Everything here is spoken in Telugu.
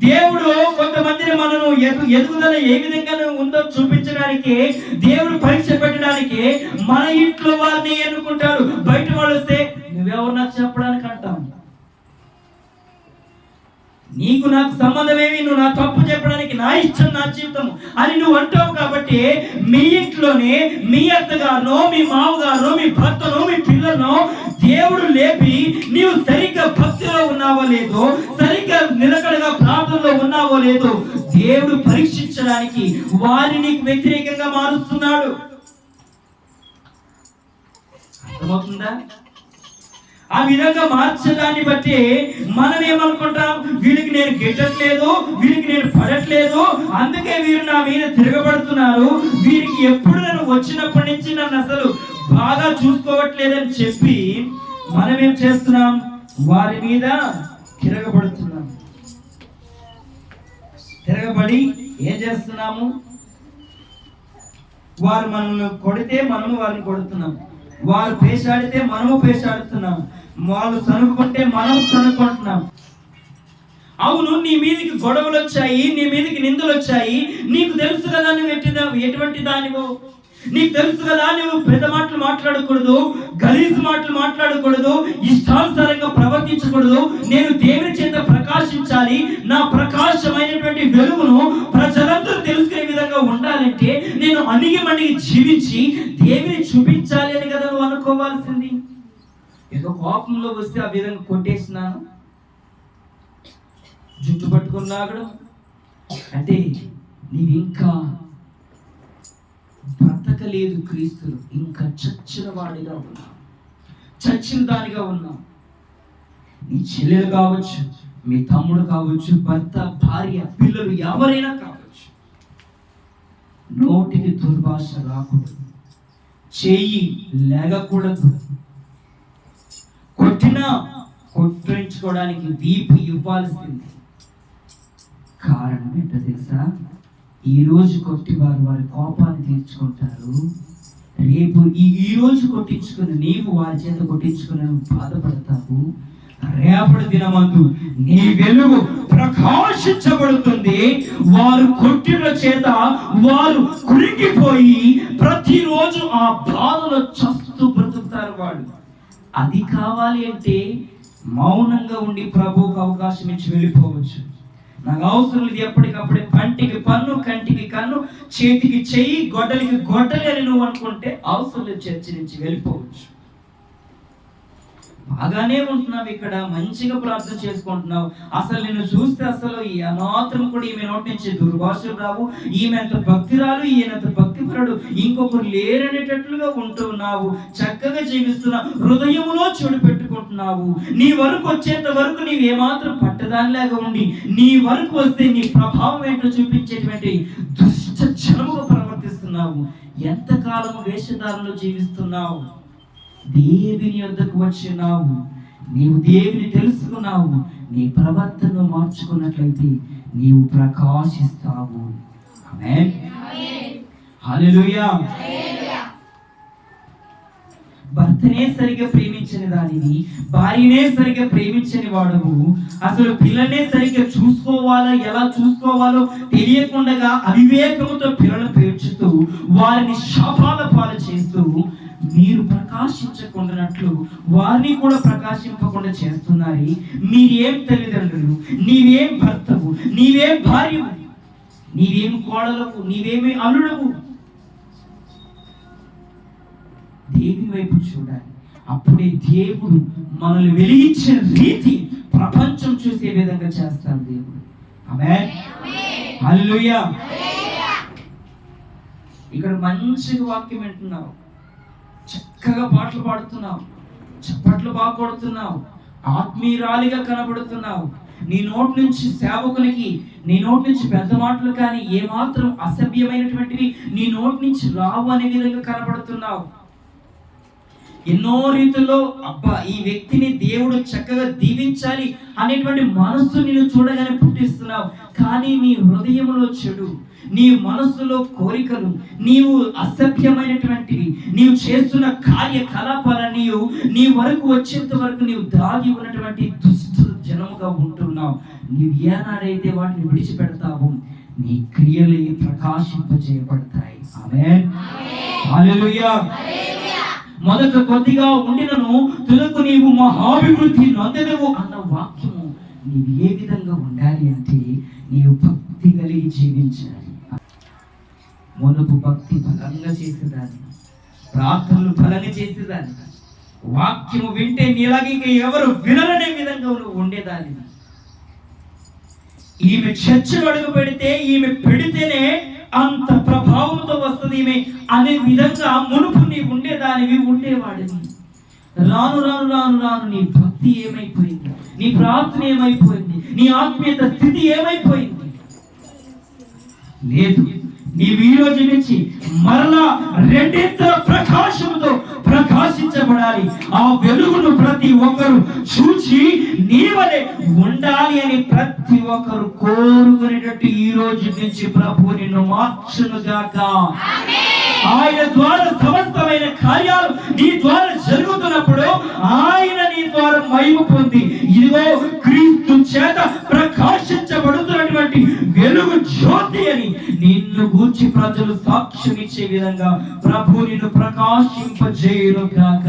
దేవుడు కొంతమందిని మనను ఎదు ఎదుగుదల ఏ విధంగా ఉందో చూపించడానికి దేవుడు పరీక్ష పెట్టడానికి మన ఇంట్లో వారిని ఎన్నుకుంటారు. బయట వాళ్ళు వస్తే నువ్వెవరు నాకు చెప్పడం అంటాం నీకు నాకు సంబంధమేమి? నువ్వు నా తప్పు చెప్పడానికి నా ఇష్టం నా జీవితం అని నువ్వు అంటావు కాబట్టి మీ ఇంట్లోనే మీ అత్తగారునో మీ మామగారునో మీ భర్తనో మీ పిల్లలను దేవుడు లేపి నీవు సరిగ్గా భక్తిలో ఉన్నావో లేదో సరిగ్గా నిలకడగా ప్రార్థనలో ఉన్నావో లేదో దేవుడు పరీక్షించడానికి వారిని నీకు వ్యతిరేకంగా మారుస్తున్నాడు. అర్థమవుతుందా? ఆ విధంగా మార్చడాన్ని బట్టి మనం ఏమనుకుంటాం? వీళ్ళకి నేను గిట్టట్లేదు వీళ్ళకి నేను పడట్లేదు. అందుకే వీరు నా మీద తిరగబడుతున్నారు. వీరికి ఎప్పుడు నన్ను వచ్చినప్పటి నుంచి నన్ను అసలు బాగా చూసుకోవట్లేదని చెప్పి మనం ఏం చేస్తున్నాం? వారి మీద తిరగబడుతున్నాం. తిరగబడి ఏం చేస్తున్నాము? వారు మనల్ని కొడితే మనము వారిని కొడుతున్నాం. వారు పేషాడితే మనము పేషాడుతున్నాం. వాళ్ళు సనుకుంటే మనం సనుకుంటున్నాం అవును నీ మీదకి గొడవలు వచ్చాయి నీ మీదకి నిందలు వచ్చాయి. నీకు తెలుసు కదా నువ్వు ఎట్టి ఎటువంటి దానివో. నీకు తెలుసు కదా నువ్వు పెద్ద మాటలు మాట్లాడకూడదు గలీజ్ మాటలు మాట్లాడకూడదు ఇష్టానుసారంగా ప్రవర్తించకూడదు. నేను దేవుని చేత ప్రకాశించాలి. నా ప్రకాశమైనటువంటి వెలుగును ప్రజలందరూ తెలుసుకునే విధంగా ఉండాలంటే నేను అణిగి మణిగి జీవించి దేవుని చూపించాలి అని కదా నువ్వు అనుకోవాల్సింది. ఏదో కోపంలో వస్తే ఆ విధంగా కొట్టేసినాను. జుట్టు పట్టుకుని లాగడం అంటే నీవు ఇంకా బ్రతకలేదు క్రీస్తులు. ఇంకా చచ్చిన వాడిగా ఉన్నావు చచ్చిన దానిగా ఉన్నావు నీ చెల్లెలు కావచ్చు మీ తమ్ముడు కావచ్చు భర్త భార్య పిల్లలు ఎవరైనా కావచ్చు. నోటికి దుర్భాష రాకూడదు. చేయి లేగకూడదు. కొట్టినా కొట్టించుకోవడానికి వీపు ఇవ్వాల్సింది. కారణం ఏంటో తెలుసా? ఈ రోజు కొట్టి వారు వారి కోపాన్ని తీర్చుకుంటారు. రేపు ఈ రోజు కొట్టించుకుని నీవు వారి చేత కొట్టించుకుని బాధపడతావు. రేపటి దినమందు నీ వెలుగు ప్రకాశించబడుతుంది. వారు కొట్టిన చేత వారు కురిగిపోయి ప్రతిరోజు ఆ బాధలో చస్తూ బ్రతుకుతారు వాళ్ళు. అది కావాలి అంటే మౌనంగా ఉండి ప్రభువుకు అవకాశం ఇచ్చి వెళ్ళిపోవచ్చు. నాకు అవసరం లేదు ఎప్పటికప్పుడే పంటికి పన్ను కంటికి కన్ను చేతికి చెయ్యి గొడ్డలికి గొడ్డలి అని నువ్వు అనుకుంటే అవసరం లేదు చర్చి నుంచి వెళ్ళిపోవచ్చు. బాగానే ఉంటున్నావు ఇక్కడ మంచిగా ప్రార్థన చేసుకుంటున్నావు అసలు నిన్ను చూస్తే అసలు ఈ అనాథం కూడా ఈమె నోటి నుంచి దుర్భాషలు రావు. ఈమె అంత భక్తిరాలు ఈయనంత భక్తిపరుడు. ఇంకొకరు లేరనేటట్లుగా ఉంటున్నావు చక్కగా జీవిస్తున్నావు హృదయంలో చెడు పెట్టుకుంటున్నావు. నీ వరకు వచ్చేంత వరకు నీవు ఏమాత్రం పట్టదానిలాగా ఉండి నీ వరకు వస్తే నీ ప్రభావం ఏంటో చూపించేటువంటి దుష్ట జనముగా ప్రవర్తిస్తున్నావు. ఎంతకాలము వేషధారణలో జీవిస్తున్నావు? దేవుని యొద్దకు వచ్చినావు నీవు దేవుని తెలుసుకున్నావు. నీ ప్రవర్తనను మార్చుకున్నట్లయితే నీవు ప్రకాశిస్తావు. భర్తనే సరిగా ప్రేమించని దానిని భార్యనే సరిగా ప్రేమించని వాడవు. అసలు పిల్లనే సరిగ్గా చూసుకోవాలో ఎలా చూసుకోవాలో తెలియకుండా అవివేకంతో పిల్లలు పేర్చుతూ వారిని శాపాల పాలు చేస్తూ మీరు ప్రకాశించకుండానట్లు వారిని కూడా ప్రకాశింపకుండా చేస్తున్నారు. మీరేం తల్లిదండ్రులు? నీవేం భర్తవు? నీవేం భార్యవు? నీవేం కోడలవు నీవేమి అల్లుడవు? దేవుని వైపు చూడాలి. అప్పుడే దేవుడు మనల్ని వెలిగించిన రీతి ప్రపంచం చూసే విధంగా చేస్తాడు దేవుడు. ఆమె హల్లెలూయా ఇక్కడ మంచిగా వాక్యం వింటున్నావు. చక్కగా పాటలు పాడుతున్నావు. చప్పట్లు బాగా కొడుతున్నావు. ఆత్మీయురాలిగా కనబడుతున్నావు. నీ నోటి నుంచి సేవకులకి నీ నోటి నుంచి పెద్ద మాటలు కానీ ఏమాత్రం అసభ్యమైనటువంటివి నీ నోటి నుంచి రావు అనే విధంగా కనబడుతున్నావు. ఎన్నో రీతుల్లో అబ్బా ఈ వ్యక్తిని దేవుడు చక్కగా దీవించాలి అనేటువంటి మనస్సు నేను చూడగానే పుట్టిస్తున్నావు. కానీ నీ హృదయంలో చెడు నీ మనస్సులో కోరికలు నీవు అసభ్యమైనటువంటివి నీవు చేస్తున్న కార్యకలాపాల నీవు నీ వరకు వచ్చేంత వరకు నీవు దాగి ఉన్నటువంటి దుష్ట జనముగా ఉంటున్నావు. నీవు ఏనాడైతే వాటిని విడిచిపెడతావు నీ క్రియలు ప్రకాశింపజేయబడతాయి. ఆమె మొదట కొద్దిగా ఉండినను తులకు నీవు మహాభివృద్ధి నొందెదవు అన్న వాక్యము నీవు ఏ విధంగా ఉండాలి అంటే నీవు భక్తి కలిగి జీవించాలి. మునుపు భక్తి బలంగా చేసేదాన్ని ప్రార్థనలు బలంగా చేసేదాన్ని వాక్యము వింటే నీలాగే ఇంకా ఎవరు వినలనే విధంగా నువ్వు ఉండేదాన్ని. ఈమె చర్చలు అడుగు పెడితే ఈమె పెడితేనే అంత ప్రభావంతో వస్తుంది ఈమె. అనే విధంగా మునుపు నీ ఉండేదానివి ఉండేవాడివి. రాను రాను రాను రాను నీ భక్తి ఏమైపోయింది? నీ ప్రార్థన ఏమైపోయింది? నీ ఆత్మీయత స్థితి ఏమైపోయింది? లేదు. నీవు ఈ రోజు నుంచి మరలా రెండింతల ప్రకాశంతో ప్రకాశించబడాలి. ఆ వెలుగును ప్రతి ఒక్కరు చూచి నీవలే ఉండాలి అని ప్రతి ఒక్కరు కోరుకునేటట్టు ఈ రోజు నుంచి ప్రభు నిన్ను మార్చును గాక ఆయన ద్వారా సమస్తమైన కార్యాలు నీ ద్వారా జరుగుతున్నప్పుడు ఆయన నీ ద్వారా మహిమ పొంది. ఇదిగో క్రీస్తు చేత ప్రకాశించబడుతున్నటువంటి వెలుగు జ్యోతి అని నిన్ను గూర్చి ప్రజలు సాక్ష్యం ఇచ్చే విధంగా ప్రభు నిన్ను ప్రకాశింపజేయును కాక